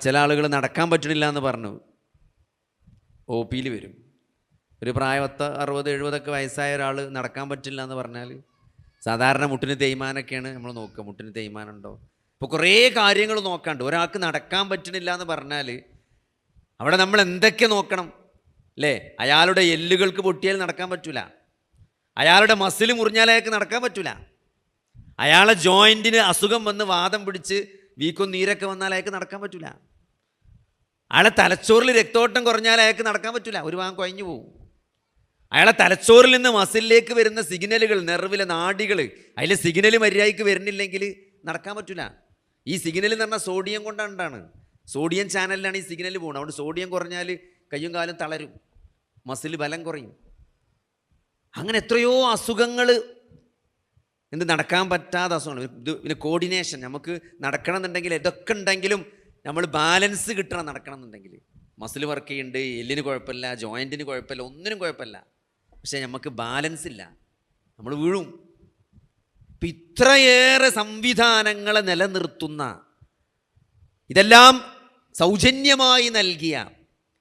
ചില ആളുകൾ നടക്കാൻ പറ്റണില്ല എന്ന് പറഞ്ഞു. ഒ പിയിൽ വരും. ഒരു പ്രായപത്ത് അറുപത് എഴുപതൊക്കെ വയസ്സായ ഒരാൾ നടക്കാൻ പറ്റില്ല എന്ന് പറഞ്ഞാൽ സാധാരണ മുട്ടിന് തേയ്മാനൊക്കെയാണ് നമ്മൾ നോക്കുക. മുട്ടിന് തേയ്മാനുണ്ടോ ഇപ്പോൾ കുറേ കാര്യങ്ങൾ നോക്കാണ്ട് ഒരാൾക്ക് നടക്കാൻ പറ്റണില്ല എന്ന് പറഞ്ഞാൽ അവിടെ നമ്മൾ എന്തൊക്കെ നോക്കണം? അല്ലേ? അയാളുടെ എല്ലുകൾക്ക് പൊട്ടിയാൽ നടക്കാൻ പറ്റൂല. അയാളുടെ മസിൽ മുറിഞ്ഞാൽ അയാൾക്ക് നടക്കാൻ പറ്റൂല. അയാളെ ജോയിന്റിന് അസുഖം വന്ന് വാദം പിടിച്ച് വീക്കും നീരൊക്കെ വന്നാൽ അയാൾക്ക് നടക്കാൻ പറ്റൂല. അയാളെ തലച്ചോറിൽ രക്തോട്ടം കുറഞ്ഞാൽ അയാൾക്ക് നടക്കാൻ പറ്റില്ല ഒരു ഭാഗം കുഴഞ്ഞു പോകും അയാളെ തലച്ചോറിൽ നിന്ന് മസിലിലേക്ക് വരുന്ന സിഗ്നലുകൾ നെർവിലെ നാടികൾ അതിലെ സിഗ്നൽ മര്യാദയ്ക്ക് വരുന്നില്ലെങ്കിൽ നടക്കാൻ പറ്റില്ല ഈ സിഗ്നൽ എന്ന് പറഞ്ഞാൽ സോഡിയം കൊണ്ടാണ് സോഡിയം ചാനലിലാണ് ഈ സിഗ്നൽ പോകുന്നത്. അതുകൊണ്ട് സോഡിയം കുറഞ്ഞാൽ കയ്യും കാലും തളരും. മസിൽ ബലം കുറയും. അങ്ങനെ എത്രയോ അസുഖങ്ങൾ എന്ത് നടക്കാൻ പറ്റാത്ത അസുഖമാണ് ഇത് പിന്നെ കോർഡിനേഷൻ. നമുക്ക് നടക്കണം എന്നുണ്ടെങ്കിൽ ഇതൊക്കെ ഉണ്ടെങ്കിലും നമ്മൾ ബാലൻസ് കിട്ടണം നടക്കണം എന്നുണ്ടെങ്കിൽ മസിൽ വർക്ക് ചെയ്യുന്നുണ്ട് എല്ലിന് കുഴപ്പമില്ല ജോയിന്റിന് കുഴപ്പമില്ല ഒന്നിനും കുഴപ്പമില്ല. പക്ഷേ നമുക്ക് ബാലൻസ് ഇല്ല. നമ്മൾ വീഴും. ഇപ്പം ഇത്രയേറെ സംവിധാനങ്ങളെ നിലനിർത്തുന്ന ഇതെല്ലാം സൗജന്യമായി നൽകിയ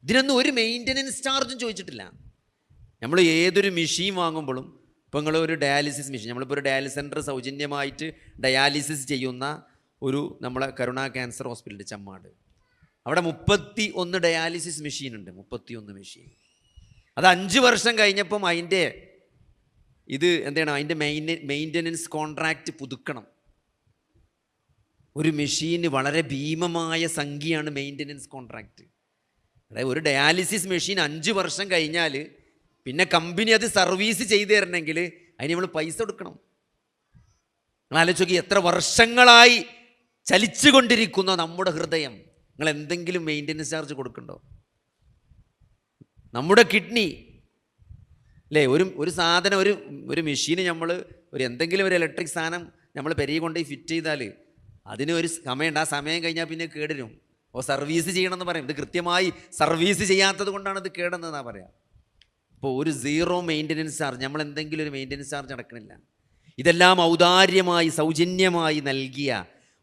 ഇതിനൊന്നും ഒരു മെയിന്റനൻസ് ചാർജും ചോദിച്ചിട്ടില്ല. നമ്മൾ ഏതൊരു മെഷീൻ വാങ്ങുമ്പോഴും ഇപ്പോൾ നിങ്ങൾ ഒരു ഡയാലിസിസ് മെഷീൻ നമ്മളിപ്പോൾ ഒരു ഡയാലിസിസ് സെന്റർ സൗജന്യമായിട്ട് ഡയാലിസിസ് ചെയ്യുന്ന ഒരു നമ്മളെ കരുണ ക്യാൻസർ ഹോസ്പിറ്റലിന്റെ ചമ്മാട്. അവിടെ മുപ്പത്തി ഒന്ന് ഡയാലിസിസ് മെഷീൻ ഉണ്ട് മുപ്പത്തി ഒന്ന് മെഷീൻ അത് അഞ്ച് വർഷം കഴിഞ്ഞപ്പം അതിന്റെ ഇത് എന്താണ് അതിന്റെ മെയിൻ മെയിന്റനൻസ് കോൺട്രാക്റ്റ് പുതുക്കണം. ഒരു മെഷീന് വളരെ ഭീമമായ സംഖ്യയാണ് മെയിന്റനൻസ് കോൺട്രാക്റ്റ് അതായത് ഒരു ഡയാലിസിസ് മെഷീൻ അഞ്ച് വർഷം കഴിഞ്ഞാൽ പിന്നെ കമ്പനി അത് സർവീസ് ചെയ്തു തരണമെങ്കിൽ അതിന് നമ്മൾ പൈസ കൊടുക്കണം. നിങ്ങൾ ആലോചിച്ച് നോക്കി എത്ര വർഷങ്ങളായി ചലിച്ചുകൊണ്ടിരിക്കുന്ന നമ്മുടെ ഹൃദയം നിങ്ങൾ എന്തെങ്കിലും മെയിന്റനൻസ് ചാർജ് കൊടുക്കണ്ടോ? നമ്മുടെ കിഡ്നി അല്ലേ ഒരു ഒരു സാധനം ഒരു ഒരു മെഷീന് നമ്മൾ ഒരു എന്തെങ്കിലും ഒരു ഇലക്ട്രിക് സാധനം നമ്മൾ പെരിയ കൊണ്ട് ഫിറ്റ് ചെയ്താൽ അതിന് ഒരു സമയമുണ്ട് ആ സമയം കഴിഞ്ഞാൽ പിന്നെ കേടരും ഓ സർവീസ് ചെയ്യണമെന്ന് പറയും. ഇത് കൃത്യമായി സർവീസ് ചെയ്യാത്തത് കൊണ്ടാണ് ഇത് കേടുന്നതെന്നാണ് പറയാം. ഇപ്പോൾ ഒരു സീറോ മെയിന്റനൻസ് ചാർജ് നമ്മൾ എന്തെങ്കിലും ഒരു മെയിന്റനൻസ് ചാർജ് അടക്കണില്ല. ഇതെല്ലാം ഔദാര്യമായി സൗജന്യമായി നൽകിയ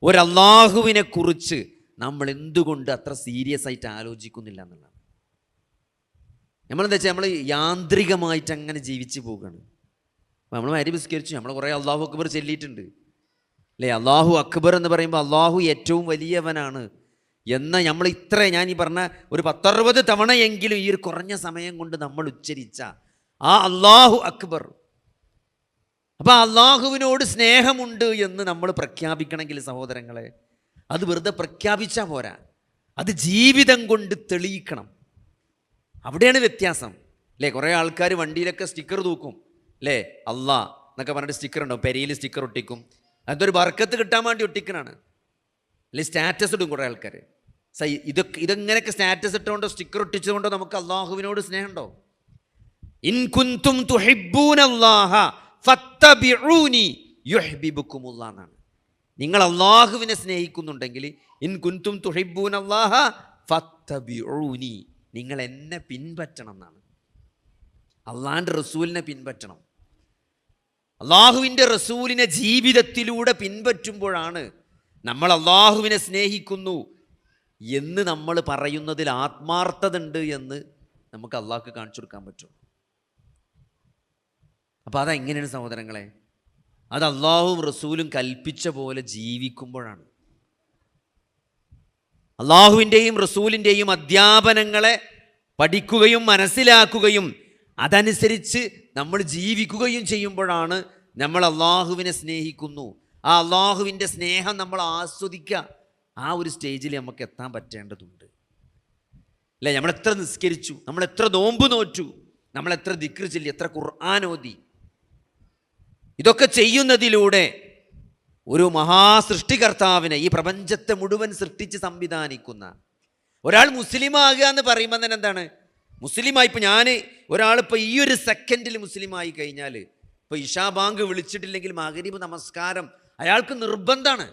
ഒരു അള്ളാഹുവിനെ കുറിച്ച് നമ്മൾ എന്തുകൊണ്ട് അത്ര സീരിയസ് ആയിട്ട് ആലോചിക്കുന്നില്ല എന്നുള്ളതാണ്. നമ്മളെന്താ വെച്ചാൽ നമ്മൾ യാന്ത്രികമായിട്ട് അങ്ങനെ ജീവിച്ചു പോവുകയാണ്. നമ്മൾ അരി വിസ്കരിച്ചു നമ്മൾ കുറേ അള്ളാഹു അക്ബർ ചൊല്ലിയിട്ടുണ്ട്. അല്ലേ അള്ളാഹു അക്ബർ എന്ന് പറയുമ്പോൾ അള്ളാഹു ഏറ്റവും വലിയവനാണ് എന്ന നമ്മൾ ഇത്ര ഞാൻ ഈ പറഞ്ഞ ഒരു പത്തറുപത് തവണയെങ്കിലും ഈ ഒരു കുറഞ്ഞ സമയം കൊണ്ട് നമ്മൾ ഉച്ചരിച്ച ആ അള്ളാഹു അക്ബർ അപ്പോൾ അള്ളാഹുവിനോട് സ്നേഹമുണ്ട് എന്ന് നമ്മൾ പ്രഖ്യാപിക്കണമെങ്കിൽ സഹോദരങ്ങളെ അത് വെറുതെ പ്രഖ്യാപിച്ചാൽ പോരാ. അത് ജീവിതം കൊണ്ട് തെളിയിക്കണം. അവിടെയാണ് വ്യത്യാസം. അല്ലേ കുറേ ആൾക്കാർ വണ്ടിയിലൊക്കെ സ്റ്റിക്കർ തൂക്കും. അല്ലേ അള്ളാ എന്നൊക്കെ പറഞ്ഞിട്ട് സ്റ്റിക്കർ ഉണ്ടാവും. പെരിയിൽ സ്റ്റിക്കർ ഒട്ടിക്കും. അതൊരു വർക്കത്ത് കിട്ടാൻ വേണ്ടി ഒട്ടിക്കണാണ്. അല്ലെ സ്റ്റാറ്റസ് ഇടും കുറേ ആൾക്കാർ സൈ ഇതൊക്കെ ഇതെങ്ങനെയൊക്കെ സ്റ്റാറ്റസ് ഇട്ടുകൊണ്ടോ സ്റ്റിക്കർ ഒട്ടിച്ചതുകൊണ്ടോ നമുക്ക് അള്ളാഹുവിനോട് സ്നേഹമുണ്ടോ ഇൻകുന്തും യുഹ്ബിബുക്കുമുള്ള എന്നാണ്. നിങ്ങൾ അള്ളാഹുവിനെ സ്നേഹിക്കുന്നുണ്ടെങ്കിൽ ഇൻ കുന്തും തുഹിബൂൻ അള്ളാഹ ഫത്തബിഊനി. നിങ്ങൾ എന്നെ പിൻപറ്റണം എന്നാണ്. അള്ളാഹിന്റെ റസൂലിനെ പിൻപറ്റണം. അള്ളാഹുവിന്റെ റസൂലിനെ ജീവിതത്തിലൂടെ പിൻപറ്റുമ്പോഴാണ് നമ്മൾ അള്ളാഹുവിനെ സ്നേഹിക്കുന്നു എന്ന് നമ്മൾ പറയുന്നതിൽ ആത്മാർത്ഥത ഉണ്ട് എന്ന് നമുക്ക് അള്ളാഹ്ക്ക് കാണിച്ചു കൊടുക്കാൻ പറ്റും അപ്പോൾ അതെങ്ങനെയാണ് സഹോദരങ്ങളെ. അത് അള്ളാഹുവും റസൂലും കൽപ്പിച്ച പോലെ ജീവിക്കുമ്പോഴാണ്. അള്ളാഹുവിന്റെയും റസൂലിന്റെയും അധ്യാപനങ്ങളെ പഠിക്കുകയും മനസ്സിലാക്കുകയും അതനുസരിച്ച് നമ്മൾ ജീവിക്കുകയും ചെയ്യുമ്പോഴാണ് നമ്മൾ അള്ളാഹുവിനെ സ്നേഹിക്കുന്നു. ആ അള്ളാഹുവിന്റെ സ്നേഹം നമ്മൾ ആസ്വദിക്കുക. ആ ഒരു സ്റ്റേജിൽ നമുക്ക് എത്താൻ പറ്റേണ്ടതുണ്ട്. അല്ലേ? നമ്മൾ എത്ര നിസ്കരിച്ചു? നമ്മൾ എത്ര നോമ്പ് നോറ്റു? നമ്മൾ എത്ര ദിക്ർ ചൊല്ലി? എത്ര ഖുർആൻ ഓതി? ഇതൊക്കെ ചെയ്യുന്നതിലൂടെ ഒരു മഹാസൃഷ്ടികർത്താവിനെ ഈ പ്രപഞ്ചത്തെ മുഴുവൻ സൃഷ്ടിച്ച് സംവിധാനിക്കുന്ന ഒരാൾ മുസ്ലിമാകുക എന്ന് പറയുമ്പോൾ തന്നെ എന്താണ്? മുസ്ലിമായി ഇപ്പോൾ ഞാൻ ഒരാളിപ്പോൾ ഈ ഒരു സെക്കൻഡിൽ മുസ്ലിമായി കഴിഞ്ഞാൽ ഇപ്പോൾ ഇഷാ ബാങ്ക് വിളിച്ചിട്ടില്ലെങ്കിൽ മകരീബ് നമസ്കാരം അയാൾക്ക് നിർബന്ധമാണ്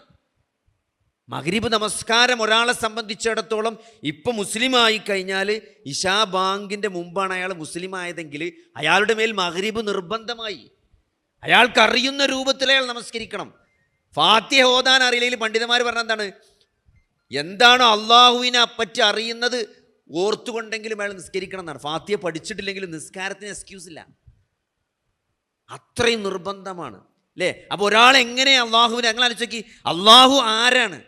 മകരീബ് നമസ്കാരം ഒരാളെ സംബന്ധിച്ചിടത്തോളം ഇപ്പം മുസ്ലിമായി കഴിഞ്ഞാൽ ഇഷാ ബാങ്കിന്റെ മുമ്പാണ് അയാൾ മുസ്ലിം ആയതെങ്കിൽ അയാളുടെ മേൽ മകരീബ് നിർബന്ധമായി. അയാൾക്ക് അറിയുന്ന രൂപത്തിൽ അയാൾ നമസ്കരിക്കണം. ഫാത്തിഹ ഓതാൻ അറിയില്ലെങ്കിൽ പണ്ഡിതന്മാർ പറഞ്ഞ എന്താണ്? എന്താണോ അള്ളാഹുവിനെ പറ്റി അറിയുന്നത് ഓർത്തുകൊണ്ടെങ്കിലും അയാൾ നിസ്കരിക്കണം എന്നാണ്. ഫാത്തിയെ പഠിച്ചിട്ടില്ലെങ്കിലും നിസ്കാരത്തിന് എക്സ്ക്യൂസ് ഇല്ല. അത്രയും നിർബന്ധമാണ്. അല്ലേ അപ്പോൾ ഒരാൾ എങ്ങനെ അള്ളാഹുവിനെ അങ്ങനെ ആലോചിക്കി അള്ളാഹു ആരാണ്?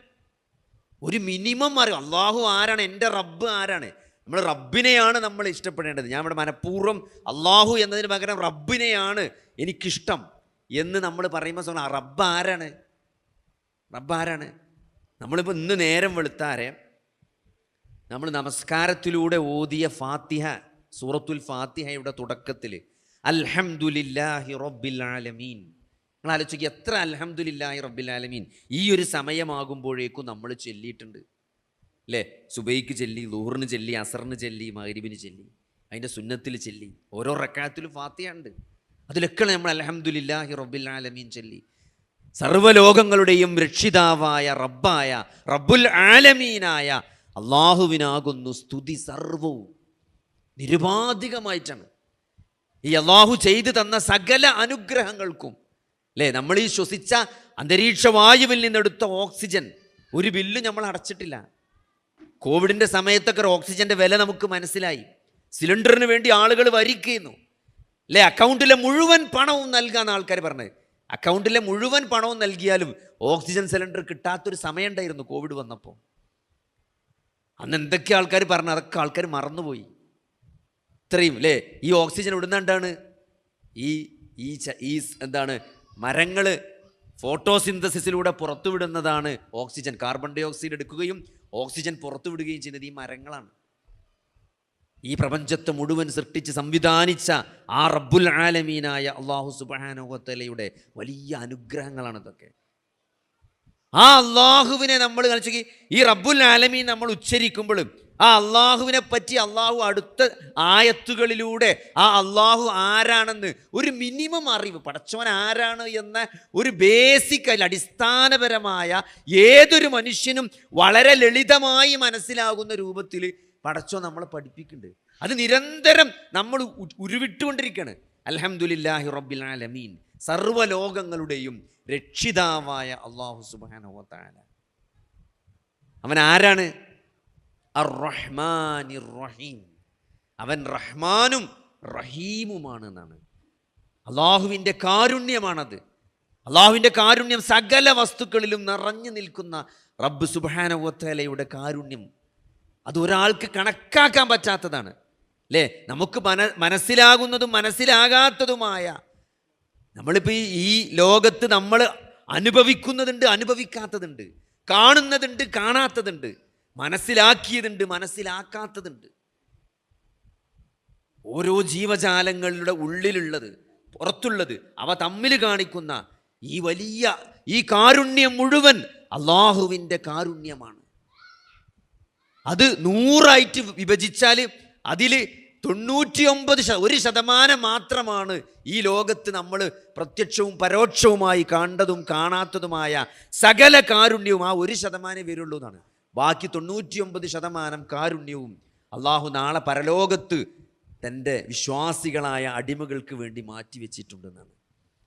ഒരു മിനിമം അറിയും. അള്ളാഹു ആരാണ്? എന്റെ റബ്ബ് ആരാണ്? നമ്മൾ റബ്ബിനെയാണ് നമ്മൾ ഇഷ്ടപ്പെടേണ്ടത്. ഞാൻ ഇവിടെ മനഃപൂർവം അള്ളാഹു എന്നതിന് പകരം റബ്ബിനെയാണ് എനിക്കിഷ്ടം എന്ന് നമ്മൾ പറയുമ്പോൾ ആ റബ്ബ് ആരാണ്? റബ്ബ് ആരാണ്? നമ്മളിപ്പോൾ ഇന്ന് നേരം വെളുത്താരെ നമ്മൾ നമസ്കാരത്തിലൂടെ ഓതിയ ഫാത്തിഹ സൂറത്തുൽ ഫാത്തിഹയുടെ തുടക്കത്തിൽ അൽഹംദുലില്ലാഹി റബ്ബിൽ ആലമീൻ. നിങ്ങൾ ആലോചിക്കുക എത്ര അൽഹംദുലില്ലാഹി റബ്ബിൽ ആലമീൻ? ഈ ഒരു സമയമാകുമ്പോഴേക്കും നമ്മൾ ചൊല്ലിയിട്ടുണ്ട്. അല്ലേ സുബൈക്ക് ചെല്ലി ലൂഹറിന് ചെല്ലി അസറിന് ചെല്ലി മഹരിബിന് ചെല്ലി അതിന്റെ സുന്നത്തിൽ ചെല്ലി ഓരോ റക്കാത്തിലും ഫാത്തിഹ ഉണ്ട് അതിലൊക്കെ നമ്മൾ അലഹമുല്ലാഹി റബ്ബിൽ ആലമീൻ ചെല്ലി. സർവലോകങ്ങളുടെയും രക്ഷിതാവായ റബ്ബായ റബ്ബുൽ ആലമീനായ അള്ളാഹുവിനാകുന്നു സ്തുതി സർവവും. നിരുപാധികമായിട്ടാണ്. ഈ അള്ളാഹു ചെയ്തു തന്ന സകല അനുഗ്രഹങ്ങൾക്കും അല്ലേ നമ്മൾ ഈ ശ്വസിച്ച അന്തരീക്ഷ വായുവിൽ നിന്നെടുത്ത ഓക്സിജൻ ഒരു ബില്ല് നമ്മൾ അടച്ചിട്ടില്ല. കോവിഡിന്റെ സമയത്തൊക്കെ ഓക്സിജന്റെ വില നമുക്ക് മനസ്സിലായി. സിലിണ്ടറിന് വേണ്ടി ആളുകൾ വരിക്കുന്നു അല്ലേ? അക്കൗണ്ടിലെ മുഴുവൻ പണവും നൽകാന്ന് ആൾക്കാർ പറഞ്ഞത് അക്കൗണ്ടിലെ മുഴുവൻ പണവും നൽകിയാലും ഓക്സിജൻ സിലിണ്ടർ കിട്ടാത്തൊരു സമയമുണ്ടായിരുന്നു കോവിഡ് വന്നപ്പോൾ. അന്ന് എന്തൊക്കെ ആൾക്കാർ പറഞ്ഞു അതൊക്കെ ആൾക്കാർ മറന്നുപോയി. ഇത്രയും അല്ലേ? ഈ ഓക്സിജൻ ഇടുന്നുണ്ടാണ് ഈ ഈ ഈ എന്താണ്? മരങ്ങൾ ഫോട്ടോസിന്തസിസിലൂടെ പുറത്തുവിടുന്നതാണ് ഓക്സിജൻ. കാർബൺ ഡൈ ഓക്സൈഡ് എടുക്കുകയും ഓക്സിജൻ പുറത്തു വിടുകയും ചെയ്യുന്നത് ഈ മരങ്ങളാണ്. ഈ പ്രപഞ്ചത്തെ മുഴുവൻ സൃഷ്ടിച്ച് സംവിധാനിച്ച ആ റബ്ബുൽ ആലമീനായ അള്ളാഹു സുബാനോഹത്തലയുടെ വലിയ അനുഗ്രഹങ്ങളാണ് ഇതൊക്കെ. ആ അള്ളാഹുവിനെ നമ്മൾ കളിച്ചു ഈ റബ്ബുൽ ആലമീൻ നമ്മൾ ഉച്ചരിക്കുമ്പോഴും ആ അള്ളാഹുവിനെ പറ്റി അള്ളാഹു അടുത്ത ആയത്തുകളിലൂടെ ആ അള്ളാഹു ആരാണെന്ന് ഒരു മിനിമം അറിവ്. പടച്ചവൻ ആരാണ് എന്ന ഒരു ബേസിക് അല്ല അടിസ്ഥാനപരമായ ഏതൊരു മനുഷ്യനും വളരെ ലളിതമായി മനസ്സിലാകുന്ന രൂപത്തിൽ പടച്ചോ നമ്മളെ പഠിപ്പിക്കുന്നുണ്ട്. അത് നിരന്തരം നമ്മൾ ഉരുവിട്ടുകൊണ്ടിരിക്കുകയാണ്. അലഹമുല്ലാഹി റബ്ബിൽ ആലമീൻ. സർവലോകങ്ങളുടെയും രക്ഷിതാവായ അള്ളാഹു സുബാന അവൻ ആരാണ്? അർ റഹീം അവൻ റഹ്മാനും റഹീമുമാണ് എന്നാണ് അള്ളാഹുവിന്റെ കാരുണ്യമാണത്. അള്ളാഹുവിന്റെ കാരുണ്യം സകല വസ്തുക്കളിലും നിറഞ്ഞു നിൽക്കുന്ന റബ്ബ് സുബാനവത്തലയുടെ കാരുണ്യം. അത് ഒരാൾക്ക് കണക്കാക്കാൻ പറ്റാത്തതാണ്. അല്ലേ? നമുക്ക് മന മനസ്സിലാകുന്നതും മനസ്സിലാകാത്തതുമായ നമ്മളിപ്പോൾ ഈ ലോകത്ത് നമ്മൾ അനുഭവിക്കുന്നതുണ്ട് അനുഭവിക്കാത്തതുണ്ട്. കാണുന്നതുണ്ട് കാണാത്തതുണ്ട്. മനസ്സിലാക്കിയതുണ്ട് മനസ്സിലാക്കാത്തതുണ്ട്. ഓരോ ജീവജാലങ്ങളുടെ ഉള്ളിലുള്ളത് പുറത്തുള്ളത് അവ തമ്മിൽ കാണിക്കുന്ന ഈ വലിയ ഈ കാരുണ്യം മുഴുവൻ അള്ളാഹുവിന്റെ കാരുണ്യമാണ്. അത് നൂറായിട്ട് വിഭജിച്ചാൽ അതിൽ തൊണ്ണൂറ്റിയൊമ്പത് ശ ഒരു ശതമാനം മാത്രമാണ് ഈ ലോകത്ത് നമ്മൾ പ്രത്യക്ഷവും പരോക്ഷവുമായി കണ്ടതും കാണാത്തതുമായ സകല കാരുണ്യവും ആ ഒരു ശതമാനം വരുള്ളൂ എന്നാണ്. ബാക്കി തൊണ്ണൂറ്റിയൊമ്പത് ശതമാനം കാരുണ്യവും അള്ളാഹു നാളെ പരലോകത്ത് തന്റെ വിശ്വാസികളായ അടിമകൾക്ക് വേണ്ടി മാറ്റി വെച്ചിട്ടുണ്ടെന്നാണ്.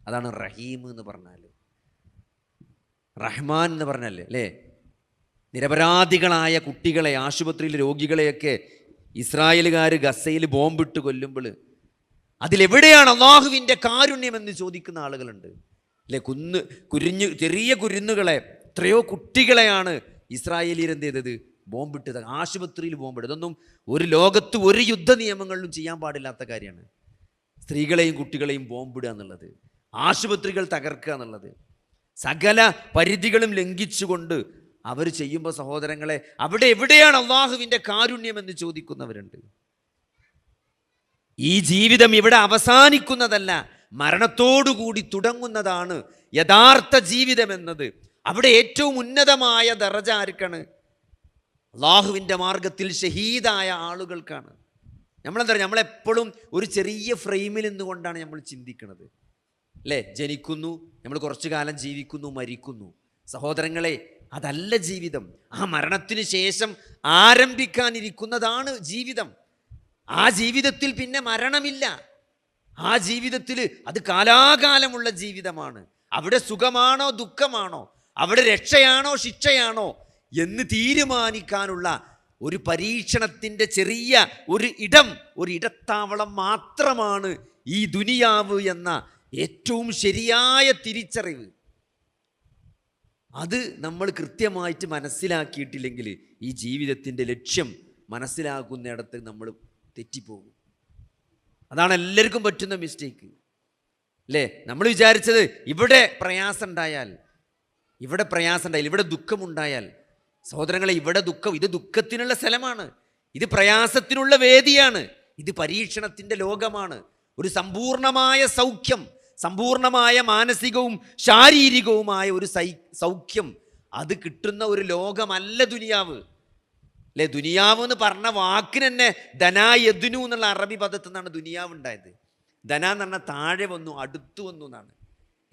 അതാണ് റഹീം എന്ന് പറഞ്ഞാൽ റഹ്മാൻ എന്ന് പറഞ്ഞല്ലേ? അല്ലേ? നിരപരാധികളായ കുട്ടികളെ ആശുപത്രിയിലെ രോഗികളെയൊക്കെ ഇസ്രായേലുകാർ ഗസയിൽ ബോംബിട്ട് കൊല്ലുമ്പോൾ അതിലെവിടെയാണ് അള്ളാഹുവിന്റെ കാരുണ്യം എന്ന് ചോദിക്കുന്ന ആളുകളുണ്ട്. അല്ലേ? കുന്ന് കുരിഞ്ഞ് ചെറിയ കുരുന്നുകളെ എത്രയോ കുട്ടികളെയാണ് ഇസ്രായേലിയർ എന്ത് ചെയ്തത്? ബോംബിട്ടത്. ആശുപത്രിയിൽ ബോംബിട്ട് ഇതൊന്നും ഒരു ലോകത്ത് ഒരു യുദ്ധ നിയമങ്ങളിലും ചെയ്യാൻ പാടില്ലാത്ത കാര്യമാണ്. സ്ത്രീകളെയും കുട്ടികളെയും ബോംബിടുക എന്നുള്ളത്. ആശുപത്രികൾ തകർക്കുക എന്നുള്ളത്. സകല പരിധികളും ലംഘിച്ചുകൊണ്ട് അവർ ചെയ്യുമ്പോൾ സഹോദരങ്ങളെ അവിടെ എവിടെയാണ് അള്ളാഹുവിന്റെ കാരുണ്യം എന്ന് ചോദിക്കുന്നവരുണ്ട്. ഈ ജീവിതം ഇവിടെ അവസാനിക്കുന്നതല്ല മരണത്തോടുകൂടി തുടങ്ങുന്നതാണ് യഥാർത്ഥ ജീവിതം എന്നത്. അവിടെ ഏറ്റവും ഉന്നതമായ ദറജ ആർക്കാണ്? അള്ളാഹുവിന്റെ മാർഗത്തിൽ ഷഹീദായ ആളുകൾക്കാണ്. നമ്മളെന്താ പറയുക? നമ്മളെപ്പോഴും ഒരു ചെറിയ ഫ്രെയിമിൽ നിന്നുകൊണ്ടാണ് നമ്മൾ ചിന്തിക്കുന്നത്. അല്ലേ? ജനിക്കുന്നു നമ്മൾ കുറച്ചു കാലം ജീവിക്കുന്നു മരിക്കുന്നു. സഹോദരങ്ങളെ അതല്ല ജീവിതം. ആ മരണത്തിന് ശേഷം ആരംഭിക്കാനിരിക്കുന്നതാണ് ജീവിതം. ആ ജീവിതത്തിൽ പിന്നെ മരണമില്ല. ആ ജീവിതത്തിൽ അത് കാലാകാലമുള്ള ജീവിതമാണ്. അവിടെ സുഖമാണോ ദുഃഖമാണോ? അവിടെ രക്ഷയാണോ ശിക്ഷയാണോ എന്ന് തീരുമാനിക്കാനുള്ള ഒരു പരീക്ഷണത്തിന്റെ ചെറിയ ഒരു ഇടം ഒരു ഇടത്താവളം മാത്രമാണ് ഈ ദുനിയാവ് എന്ന ഏറ്റവും ശരിയായ തിരിച്ചറിവ്. അത് നമ്മൾ കൃത്യമായിട്ട് മനസ്സിലാക്കിയിട്ടില്ലെങ്കിൽ ഈ ജീവിതത്തിന്റെ ലക്ഷ്യം മനസ്സിലാക്കുന്നിടത്ത് നമ്മൾ തെറ്റിപ്പോകും. അതാണ് എല്ലാവർക്കും പറ്റുന്ന മിസ്റ്റേക്ക് അല്ലേ? നമ്മൾ വിചാരിച്ചത് ഇവിടെ പ്രയാസം ഉണ്ടായാൽ ഇവിടെ പ്രയാസം ഉണ്ടായാൽ ഇവിടെ ദുഃഖമുണ്ടായാൽ സഹോദരങ്ങളെ ഇവിടെ ദുഃഖം ഇത് ദുഃഖത്തിനുള്ള സ്ഥലമാണ്. ഇത് പ്രയാസത്തിനുള്ള വേദിയാണ്. ഇത് പരീക്ഷണത്തിന്റെ ലോകമാണ്. ഒരു സമ്പൂർണമായ സൗഖ്യം സമ്പൂർണമായ മാനസികവും ശാരീരികവുമായ ഒരു സൗഖ്യം അത് കിട്ടുന്ന ഒരു ലോകമല്ല ദുനിയാവ്. അല്ലെ? ദുനിയാവ് എന്ന് പറഞ്ഞ വാക്കിന് തന്നെ ധനായദ്നു എന്നുള്ള അറബി പദത്തിൽ നിന്നാണ് ദുനിയാവ് ഉണ്ടായത്. ധന എന്ന് പറഞ്ഞാൽ താഴെ വന്നു അടുത്തു വന്നു എന്നാണ്.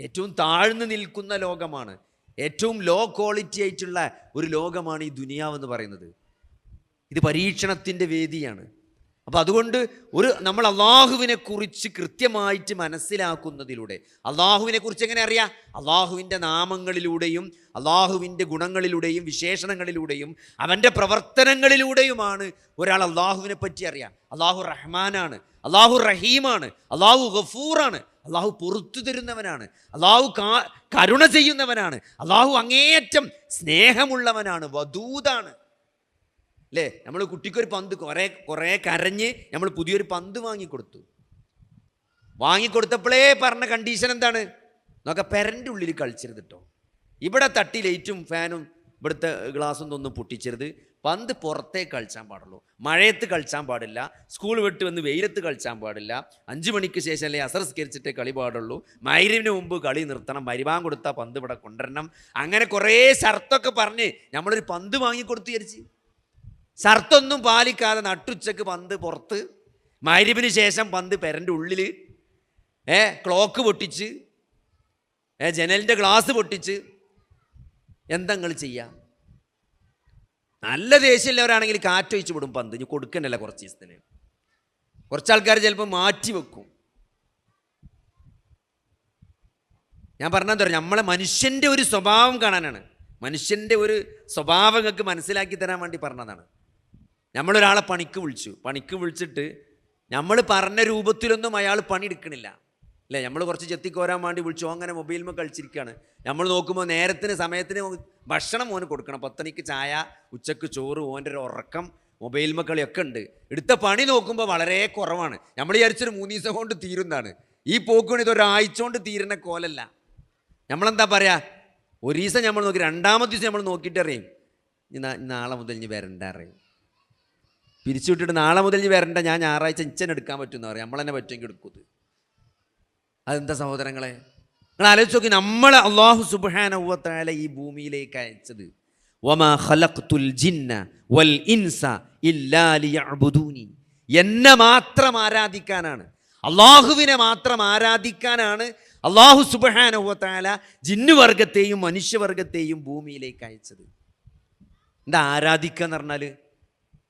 ഏറ്റവും താഴ്ന്നു നിൽക്കുന്ന ലോകമാണ്. ഏറ്റവും ലോ ക്വാളിറ്റി ആയിട്ടുള്ള ഒരു ലോകമാണ് ഈ ദുനിയാവ് എന്ന് പറയുന്നത്. ഇത് പരീക്ഷണത്തിന്റെ വേദിയാണ്. അപ്പോൾ അതുകൊണ്ട് ഒരു നമ്മൾ അള്ളാഹുവിനെ കുറിച്ച് കൃത്യമായിട്ട് മനസ്സിലാക്കുന്നതിലൂടെ അള്ളാഹുവിനെ കുറിച്ച് എങ്ങനെ അറിയാം? അള്ളാഹുവിന്റെ നാമങ്ങളിലൂടെയും അള്ളാഹുവിന്റെ ഗുണങ്ങളിലൂടെയും വിശേഷണങ്ങളിലൂടെയും അവന്റെ പ്രവർത്തനങ്ങളിലൂടെയുമാണ് ഒരാൾ അള്ളാഹുവിനെ പറ്റി അറിയാം. അള്ളാഹു റഹ്മാനാണ് അള്ളാഹു റഹീമാണ് അള്ളാഹു ഗഫൂറാണ്. അള്ളാഹു പൊറത്തു തരുന്നവനാണ്. അള്ളാഹു കരുണ ചെയ്യുന്നവനാണ്. അള്ളാഹു അങ്ങേയറ്റം സ്നേഹമുള്ളവനാണ് വധൂതാണ്. അല്ലേ നമ്മൾ കുട്ടിക്കൊരു പന്ത് കുറേ കുറേ കരഞ്ഞ് നമ്മൾ പുതിയൊരു പന്ത് വാങ്ങിക്കൊടുത്തു. വാങ്ങിക്കൊടുത്തപ്പോഴേ പറഞ്ഞ കണ്ടീഷൻ എന്താണ്? നോക്ക പെരന്റെ ഉള്ളിൽ കളിച്ചരുത് കേട്ടോ ഇവിടെ തട്ടി ലൈറ്റും ഫാനും ഇവിടുത്തെ ഗ്ലാസും ഒന്നും പൊട്ടിച്ചരുത് പന്ത് പുറത്തേ കളിച്ചാൻ പാടുള്ളൂ. മഴയത്ത് കളിച്ചാൻ പാടില്ല. സ്കൂൾ വിട്ട് വന്ന് വെയിലത്ത് കളിച്ചാൻ പാടില്ല. അഞ്ച് മണിക്ക് ശേഷം അല്ലെങ്കിൽ അസർസ്കരിച്ചിട്ടേ കളി പാടുള്ളൂ. മൈരിവിന് മുമ്പ് കളി നിർത്തണം. മരിവാൻ കൊടുത്താൽ പന്ത് ഇവിടെ കൊണ്ടുവരണം. അങ്ങനെ കുറേ ഷർത്തൊക്കെ പറഞ്ഞ് നമ്മളൊരു പന്ത് വാങ്ങിക്കൊടുത്തു വിചാരിച്ച്. ഷർത്തൊന്നും പാലിക്കാതെ നട്ടുച്ചക്ക് പന്ത് പുറത്ത്. മൈരിവിന് ശേഷം പന്ത് പെരന്റെ ഉള്ളിൽ ഏ ക്ലോക്ക് പൊട്ടിച്ച്. ഏ ജനലിന്റെ ഗ്ലാസ് പൊട്ടിച്ച്. എന്തെങ്കിലും ചെയ്യാം? നല്ല ദേഷ്യമുള്ളവരാണെങ്കിൽ കാറ്റൊഴിച്ച് വിടും പന്ത്. ഇനി കൊടുക്കണ്ടല്ല കുറച്ച് ദിവസത്തിന്. കുറച്ച് ആൾക്കാർ ചിലപ്പോൾ മാറ്റി വെക്കും. ഞാൻ പറഞ്ഞാൽ തരാം നമ്മളെ മനുഷ്യന്റെ ഒരു സ്വഭാവം കാണാനാണ്. മനുഷ്യന്റെ ഒരു സ്വഭാവം നിങ്ങൾക്ക് മനസ്സിലാക്കി തരാൻ വേണ്ടി പറഞ്ഞതാണ്. നമ്മളൊരാളെ പണിക്ക് വിളിച്ചു. പണിക്ക് വിളിച്ചിട്ട് നമ്മൾ പറഞ്ഞ രൂപത്തിലൊന്നും അയാൾ പണിയെടുക്കണില്ല. അല്ലേ നമ്മൾ കുറച്ച് ചെത്തിക്കോരാൻ വേണ്ടി വിളിച്ചു. അങ്ങനെ മൊബൈലിൽ കളിച്ചിരിക്കുകയാണ് നമ്മൾ നോക്കുമ്പോൾ നേരത്തിന് സമയത്തിന് ഭക്ഷണം മോന് കൊടുക്കണം. പത്തണിക്ക് ചായ ഉച്ചയ്ക്ക് ചോറ് ഓന്റെ ഒരു ഉറക്കം മൊബൈൽ കളിയൊക്കെ ഉണ്ട്. എടുത്ത പണി നോക്കുമ്പോൾ വളരെ കുറവാണ്. നമ്മൾ വിചാരിച്ചൊരു മൂന്ന് ദിവസം കൊണ്ട് തീരുന്നതാണ്. ഈ പോക്കുകൊണ്ട് ഇതൊരാഴ്ച കൊണ്ട് തീരുന്ന കോലല്ല. നമ്മളെന്താ പറയുക ഒരു ദിവസം നമ്മൾ നോക്കി രണ്ടാമത്തെ ദിവസം നമ്മൾ നോക്കിയിട്ട് അറിയും നാളെ മുതൽ ഇനി വരണ്ട അറിയും. പിരിച്ചുവിട്ടിട്ട് നാളെ മുതൽ ഇനി വരണ്ട ഞാൻ ഞായറാഴ്ച ഇച്ചൻ എടുക്കാൻ പറ്റുമെന്ന് പറയും. നമ്മൾ തന്നെ പറ്റുമെങ്കിൽ എടുക്കും അതെന്താ സഹോദരങ്ങളെ? നിങ്ങൾ ആലോചിച്ച് നോക്കി നമ്മളെ അള്ളാഹു സുബാനവത്താല ഈ ഭൂമിയിലേക്ക് അയച്ചത്. എന്നെ മാത്രം ആരാധിക്കാനാണ്. അള്ളാഹുവിനെ മാത്രം ആരാധിക്കാനാണ് അള്ളാഹു സുബാനവത്താല ജിന്നുവർഗത്തെയും മനുഷ്യവർഗത്തെയും ഭൂമിയിലേക്ക് അയച്ചത്. എന്താ ആരാധിക്കുക എന്ന് പറഞ്ഞാൽ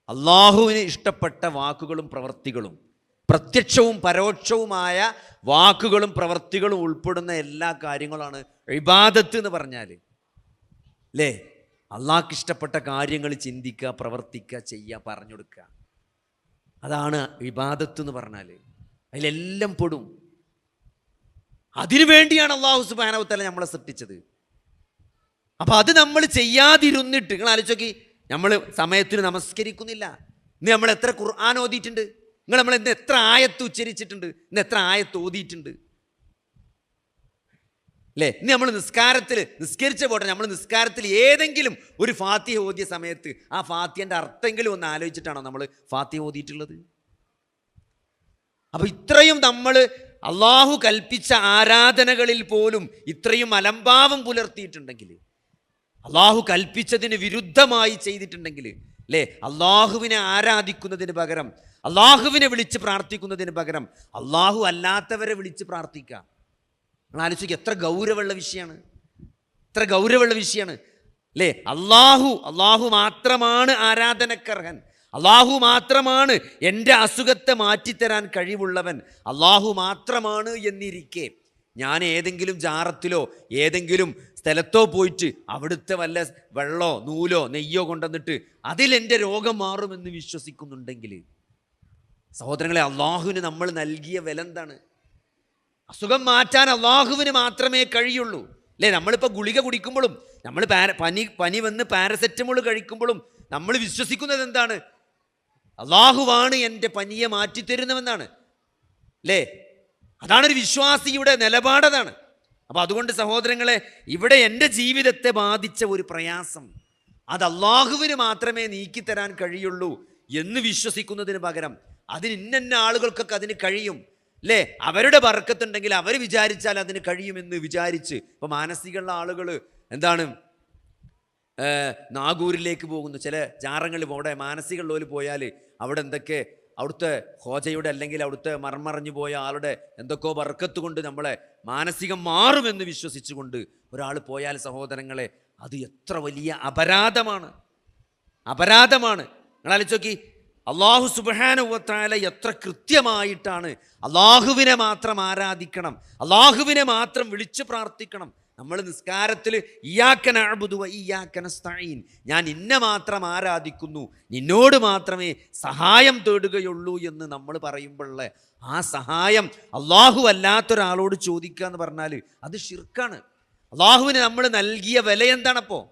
അള്ളാഹുവിന് ഇഷ്ടപ്പെട്ട വാക്കുകളും പ്രവൃത്തികളും പ്രത്യക്ഷവും പരോക്ഷവുമായ വാക്കുകളും പ്രവൃത്തികളും ഉൾപ്പെടുന്ന എല്ലാ കാര്യങ്ങളാണ് ഇബാദത്ത് എന്ന് പറഞ്ഞാൽ അല്ലേ അള്ളാഹ്ക്ക് ഇഷ്ടപ്പെട്ട കാര്യങ്ങൾ ചിന്തിക്കുക പ്രവർത്തിക്കുക ചെയ്യുക പറഞ്ഞു കൊടുക്കുക. അതാണ് ഇബാദത്ത് എന്ന് പറഞ്ഞാൽ അതിലെല്ലാം പെടും. അതിനു വേണ്ടിയാണ് അള്ളാഹു സുബാനവത്തല നമ്മളെ സൃഷ്ടിച്ചത്. അപ്പോൾ അത് നമ്മൾ ചെയ്യാതിരുന്നിട്ട് നിങ്ങൾ ആലോചിച്ചോക്കി നമ്മൾ സമയത്തിന് നമസ്കരിക്കുന്നില്ല. ഇന്ന് നമ്മൾ എത്ര ഖുർആൻ ഓതിയിട്ടുണ്ട്? നിങ്ങൾ നമ്മൾ ഇന്ന് എത്ര ആയത്ത് ഉച്ചരിച്ചിട്ടുണ്ട് ഇന്ന് എത്ര ആയത്ത് ഓതിയിട്ടുണ്ട്. അല്ലേ? ഇനി നമ്മൾ നിസ്കാരത്തിൽ നിസ്കരിച്ച പോട്ടെ നമ്മൾ നിസ്കാരത്തിൽ ഏതെങ്കിലും ഒരു ഫാത്തിഹ ഓതിയ സമയത്ത് ആ ഫാത്തിയന്റെ അർത്ഥമെങ്കിലും ഒന്ന് ആലോചിച്ചിട്ടാണോ നമ്മൾ ഫാത്തിഹ ഓതിയിട്ടുള്ളത്? അപ്പോൾ ഇത്രയും നമ്മൾ അള്ളാഹു കൽപ്പിച്ച ആരാധനകളിൽ പോലും ഇത്രയും അലംഭാവം പുലർത്തിയിട്ടുണ്ടെങ്കിൽ അള്ളാഹു കൽപ്പിച്ചതിന് വിരുദ്ധമായി ചെയ്തിട്ടുണ്ടെങ്കിൽ അല്ലേ? അള്ളാഹുവിനെ ആരാധിക്കുന്നതിന് പകരം അള്ളാഹുവിനെ വിളിച്ച് പ്രാർത്ഥിക്കുന്നതിന് പകരം അള്ളാഹു അല്ലാത്തവരെ വിളിച്ച് പ്രാർത്ഥിക്കാം നിങ്ങൾ ആലോചിക്കുക എത്ര ഗൗരവമുള്ള വിഷയമാണ്. എത്ര ഗൗരവമുള്ള വിഷയമാണ്. അല്ലേ? അള്ളാഹു അള്ളാഹു മാത്രമാണ് ആരാധനക്കർഹൻ. അള്ളാഹു മാത്രമാണ് എന്റെ അസുഖത്തെ മാറ്റിത്തരാൻ കഴിവുള്ളവൻ. അള്ളാഹു മാത്രമാണ് എന്നിരിക്കെ. ഞാൻ ഏതെങ്കിലും ജാറത്തിലോ ഏതെങ്കിലും സ്ഥലത്തോ പോയിട്ട് അവിടുത്തെ വല്ല വെള്ളോ നൂലോ നെയ്യോ കൊണ്ടുവന്നിട്ട് അതിലെന്റെ രോഗം മാറുമെന്ന് വിശ്വസിക്കുന്നുണ്ടെങ്കിൽ സഹോദരങ്ങളെ അള്ളാഹുവിന് നമ്മൾ നൽകിയ വില എന്താണ്? അസുഖം മാറ്റാൻ അള്ളാഹുവിന് മാത്രമേ കഴിയുള്ളൂ. അല്ലേ? നമ്മളിപ്പോൾ ഗുളിക കുടിക്കുമ്പോഴും നമ്മൾ പനി പനി വന്ന് പാരസെറ്റമോൾ കഴിക്കുമ്പോഴും നമ്മൾ വിശ്വസിക്കുന്നത് എന്താണ്? അള്ളാഹുവാണ് എന്റെ പനിയെ മാറ്റിത്തരുന്നവെന്നാണ് അല്ലേ? അതാണൊരു വിശ്വാസിയുടെ നിലപാടതാണ് അപ്പോൾ അതുകൊണ്ട് സഹോദരങ്ങളെ ഇവിടെ എന്റെ ജീവിതത്തെ ബാധിച്ച ഒരു പ്രയാസം അത് അള്ളാഹുവിന് മാത്രമേ നീക്കിത്തരാൻ കഴിയുള്ളൂ എന്ന് വിശ്വസിക്കുന്നതിന് പകരം അതിന് ഇന്ന ആളുകൾക്കൊക്കെ അതിന് കഴിയും. അല്ലേ അവരുടെ വർക്കത്തുണ്ടെങ്കിൽ അവർ വിചാരിച്ചാൽ അതിന് കഴിയുമെന്ന് വിചാരിച്ച്. ഇപ്പോൾ മാനസികമുള്ള ആളുകൾ എന്താണ്? നാഗൂരിലേക്ക് പോകുന്നു. ചില ജാറങ്ങളിൽ അവിടെ മാനസികമുള്ളവർ പോയാൽ അവിടെ എന്തൊക്കെ അവിടുത്തെ ഹോജയുടെ അല്ലെങ്കിൽ അവിടുത്തെ മർമറഞ്ഞു പോയ ആളുടെ എന്തൊക്കെയോ വർക്കത്ത് കൊണ്ട് നമ്മളെ മാനസികം മാറുമെന്ന് വിശ്വസിച്ചുകൊണ്ട് ഒരാൾ പോയാൽ സഹോദരങ്ങളെ അത് എത്ര വലിയ അപരാധമാണ്. അപരാധമാണ്. നിങ്ങൾ നോക്കി അള്ളാഹു സുബാനുവത്താല എത്ര കൃത്യമായിട്ടാണ് അള്ളാഹുവിനെ മാത്രം ആരാധിക്കണം അള്ളാഹുവിനെ മാത്രം വിളിച്ചു പ്രാർത്ഥിക്കണം. നമ്മൾ നിസ്കാരത്തിൽ ഇയാക്കന അഴുതുവ ഞാൻ ഇന്നെ മാത്രം ആരാധിക്കുന്നു നിന്നോട് മാത്രമേ സഹായം തേടുകയുള്ളൂ എന്ന് നമ്മൾ പറയുമ്പോഴുള്ള ആ സഹായം അള്ളാഹു അല്ലാത്തൊരാളോട് ചോദിക്കുക എന്ന് പറഞ്ഞാൽ അത് ഷിർക്കാണ് അള്ളാഹുവിന് നമ്മൾ നൽകിയ വില എന്താണപ്പോൾ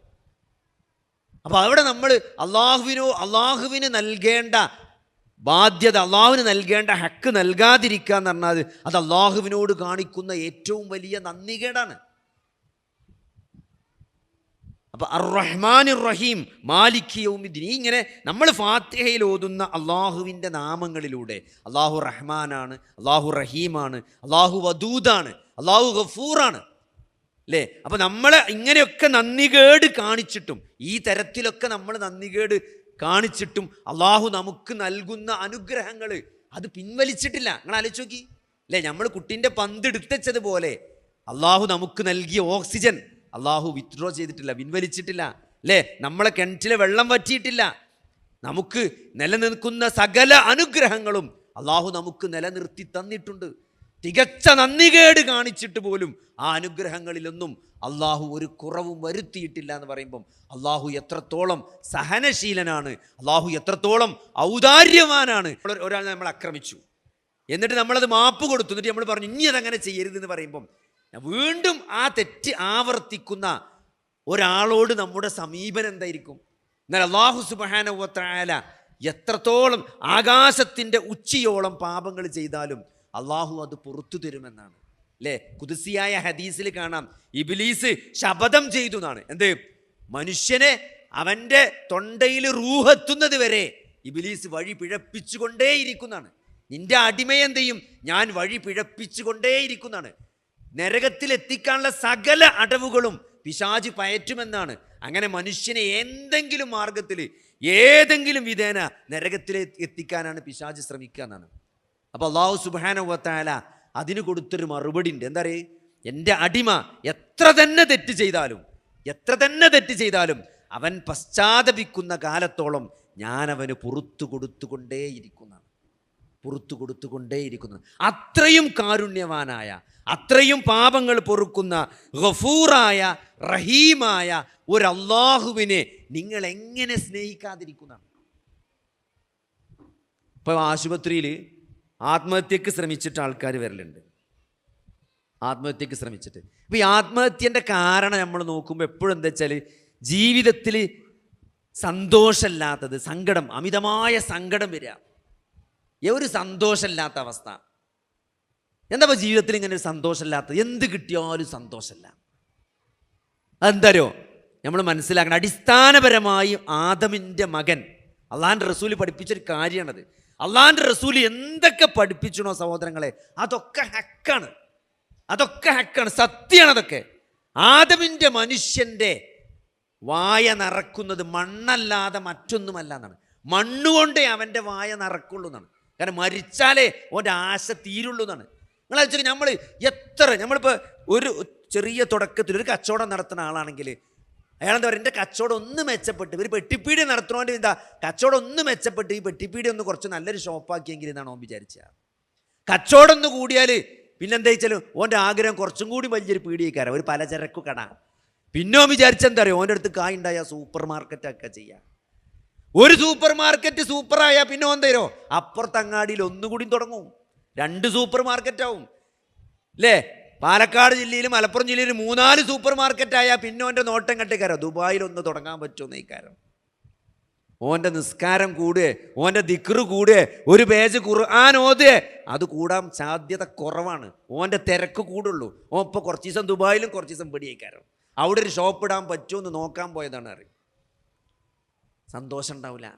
അപ്പോൾ അവിടെ നമ്മൾ അള്ളാഹുവിനോ അള്ളാഹുവിന് നൽകേണ്ട ബാധ്യത അള്ളാഹുവിന് നൽകേണ്ട ഹക്ക് നൽകാതിരിക്കുക എന്ന് പറഞ്ഞാൽ അത് അള്ളാഹുവിനോട് കാണിക്കുന്ന ഏറ്റവും വലിയ നന്ദികേടാണ്. അപ്പൊ അറഹ്മാൻ റഹ്മാൻ റഹീം മാലിക് യൗമിദ്ദീൻ ഇങ്ങനെ നമ്മൾ ഫാത്തിഹയിൽ ഓതുന്ന അള്ളാഹുവിന്റെ നാമങ്ങളിലൂടെ അള്ളാഹു റഹ്മാനാണ് അള്ളാഹു റഹീമാണ് അള്ളാഹു വദൂദാണ് അള്ളാഹു ഗഫൂറാണ് അല്ലേ അപ്പം നമ്മൾ ഇങ്ങനെയൊക്കെ നന്ദികേട് കാണിച്ചിട്ടും ഈ തരത്തിലൊക്കെ നമ്മൾ നന്ദികേട് കാണിച്ചിട്ടും അള്ളാഹു നമുക്ക് നൽകുന്ന അനുഗ്രഹങ്ങൾ അത് പിൻവലിച്ചിട്ടില്ല. നിങ്ങൾ ആലോചിച്ച് നോക്കി. അല്ലേ നമ്മൾ കുട്ടീന്റെ പന്ത് എടുത്തച്ചതുപോലെ അള്ളാഹു നമുക്ക് നൽകിയ ഓക്സിജൻ അള്ളാഹു വിത്ഡ്രോ ചെയ്തിട്ടില്ല പിൻവലിച്ചിട്ടില്ല. അല്ലേ നമ്മളെ കിണറ്റിലെ വെള്ളം വറ്റിയിട്ടില്ല. നമുക്ക് നിലനിൽക്കുന്ന സകല അനുഗ്രഹങ്ങളും അള്ളാഹു നമുക്ക് നിലനിർത്തി തന്നിട്ടുണ്ട്. തികച്ച നന്ദികേട് കാണിച്ചിട്ട് പോലും ആ അനുഗ്രഹങ്ങളിലൊന്നും അള്ളാഹു ഒരു കുറവും വരുത്തിയിട്ടില്ല എന്ന് പറയുമ്പം അള്ളാഹു എത്രത്തോളം സഹനശീലനാണ് അള്ളാഹു എത്രത്തോളം ഔദാര്യവാനാണ്. ഒരാൾ നമ്മൾ ആക്രമിച്ചു. എന്നിട്ട് നമ്മളത് മാപ്പ് കൊടുത്തു. എന്നിട്ട് നമ്മൾ പറഞ്ഞു ഇനി അതങ്ങനെ ചെയ്യരുത് എന്ന് പറയുമ്പം വീണ്ടും ആ തെറ്റ് ആവർത്തിക്കുന്ന ഒരാളോട് നമ്മുടെ സമീപനം എന്തായിരിക്കും? എന്നാൽ അള്ളാഹു സുബാനുവത്തായാല എത്രത്തോളം ആകാശത്തിന്റെ ഉച്ചയോളം പാപങ്ങൾ ചെയ്താലും അള്ളാഹു അത് പുറത്തു തരുമെന്നാണ്. അല്ലേ കുതിസിയായ ഹദീസിൽ കാണാം. ഇബിലീസ് ശപഥം ചെയ്തു എന്നാണ്. എന്ത്? മനുഷ്യനെ അവന്റെ തൊണ്ടയിൽ റൂഹെത്തുന്നത് വരെ ഇബിലീസ് വഴി പിഴപ്പിച്ചുകൊണ്ടേയിരിക്കുന്നതാണ് നിന്റെ അടിമയെന്ത് ചെയ്യും? ഞാൻ വഴി പിഴപ്പിച്ചുകൊണ്ടേയിരിക്കുന്നതാണ് നരകത്തിൽ എത്തിക്കാനുള്ള സകല അടവുകളും പിശാജ് പയറ്റുമെന്നാണ്. അങ്ങനെ മനുഷ്യനെ എന്തെങ്കിലും മാർഗത്തിൽ ഏതെങ്കിലും വിധേന നരകത്തിൽ എത്തിക്കാനാണ് പിശാജ് ശ്രമിക്കുക എന്നാണ്. അപ്പോൾ അള്ളാഹു സുബാനുവത്താല അതിന് കൊടുത്തൊരു മറുപടി ഉണ്ട് എന്താ പറയുക? എന്റെ അടിമ എത്ര തന്നെ തെറ്റ് ചെയ്താലും എത്ര തന്നെ തെറ്റ് ചെയ്താലും അവൻ പശ്ചാത്തപിക്കുന്ന കാലത്തോളം ഞാൻ അവന് പുറത്തു കൊടുത്തുകൊണ്ടേയിരിക്കുന്നതാണ്. പുറത്തു കൊടുത്തുകൊണ്ടേയിരിക്കുന്നത്. അത്രയും കാരുണ്യവാനായ അത്രയും പാപങ്ങൾ പൊറുക്കുന്ന ഗഫൂറായ റഹീമായ ഒരു അള്ളാഹുവിനെ നിങ്ങൾ എങ്ങനെ സ്നേഹിക്കാതിരിക്കുന്നതാണ്? ഇപ്പോൾ ആശുപത്രിയിൽ ആത്മഹത്യക്ക് ശ്രമിച്ചിട്ട് ആൾക്കാർ വരലുണ്ട്. ആത്മഹത്യക്ക് ശ്രമിച്ചിട്ട്. അപ്പോൾ ഈ ആത്മഹത്യന്റെ കാരണം നമ്മൾ നോക്കുമ്പോൾ എപ്പോഴും എന്താ വെച്ചാൽ ജീവിതത്തിൽ സന്തോഷമില്ലാത്തത് സങ്കടം അമിതമായ സങ്കടം വരിക. ഒരു സന്തോഷമില്ലാത്ത അവസ്ഥ. എന്താ ഇപ്പോൾ ജീവിതത്തിൽ ഇങ്ങനെ ഒരു സന്തോഷമില്ലാത്തത്? എന്ത് കിട്ടിയാലും സന്തോഷമില്ല. അതെന്താരോ നമ്മൾ മനസ്സിലാക്കണം. അടിസ്ഥാനപരമായി ആദമിന്റെ മകൻ അള്ളാഹാന്റെ റസൂൽ പഠിപ്പിച്ചൊരു കാര്യമാണത്. അള്ളാഹാന്റെ റസൂൽ എന്തൊക്കെ പഠിപ്പിച്ചണോ സഹോദരങ്ങളെ? അതൊക്കെ ഹക്കാണ് അതൊക്കെ ഹക്കാണ് സത്യമാണ് അതൊക്കെ. ആദമിന്റെ മനുഷ്യന്റെ വായ നിറക്കുന്നത് മണ്ണല്ലാതെ മറ്റൊന്നുമല്ല എന്നാണ് മണ്ണുകൊണ്ടേ അവന്റെ വായ നിറക്കുള്ളൂ എന്നാണ് കാരണം മരിച്ചാലേ ഓന്റെ ആശ തീരുള്ളൂ എന്നാണ് നിങ്ങൾ വെച്ചാൽ നമ്മൾ എത്ര നമ്മളിപ്പോൾ ഒരു ചെറിയ തുടക്കത്തിൽ ഒരു കച്ചവടം നടത്തുന്ന ആളാണെങ്കിൽ അയാളെന്താ പറയുക എന്റെ കച്ചവടം ഒന്ന് മെച്ചപ്പെട്ട് ഒരു പെട്ടിപ്പീടി നടത്തുന്നതുകൊണ്ട് എന്താ കച്ചവടം ഒന്ന് മെച്ചപ്പെട്ട് ഈ പെട്ടിപ്പീടി ഒന്ന് കുറച്ച് നല്ലൊരു ഷോപ്പാക്കിയെങ്കിൽ എന്നാണ് ഓൻ വിചാരിച്ചത് കച്ചവടം ഒന്ന് കൂടിയാൽ പിന്നെന്താ വെച്ചാൽ ഓന്റെ ആഗ്രഹം കുറച്ചും കൂടി വലിയൊരു പീടിയേക്കാരം ഒരു പലചരക്കു കട. പിന്നെ വിചാരിച്ചെന്താ അറിയോ ഓന്റെ അടുത്ത് കായുണ്ടായ സൂപ്പർ മാർക്കറ്റൊക്കെ ചെയ്യാം. ഒരു സൂപ്പർ മാർക്കറ്റ് സൂപ്പറായാൽ പിന്നെ ഓൻ തരോ അപ്പുറത്തങ്ങാടിയിൽ ഒന്നുകൂടി തുടങ്ങും. രണ്ട് സൂപ്പർ മാർക്കറ്റാവും അല്ലേ പാലക്കാട് ജില്ലയിലും മലപ്പുറം ജില്ലയിലും മൂന്നാൽ സൂപ്പർ മാർക്കറ്റ് ആയാൽ പിന്നെ ഓന്റെ നോട്ടം കെട്ടിക്കാരോ ദുബായിൽ ഒന്ന് തുടങ്ങാൻ പറ്റുമോ ഇക്കാരം ഓന്റെ നിസ്കാരം കൂടുകയെ ഓന്റെ ദിക്റ് കൂടുകയെ ഒരു പേജ് ഖുർആൻ ഓതുകയെ അത് കൂടാൻ സാധ്യത കുറവാണ്. ഓന്റെ തിരക്ക് കൂടുള്ളൂ. ഓ ഇപ്പോൾ കുറച്ച് ദിവസം ദുബായിലും കുറച്ച് ദിവസം പിടിയേക്കാരം അവിടെ ഒരു ഷോപ്പ് ഇടാൻ പറ്റുമോ എന്ന് നോക്കാൻ പോയതാണ് അറി സന്തോഷം ഉണ്ടാവില്ല.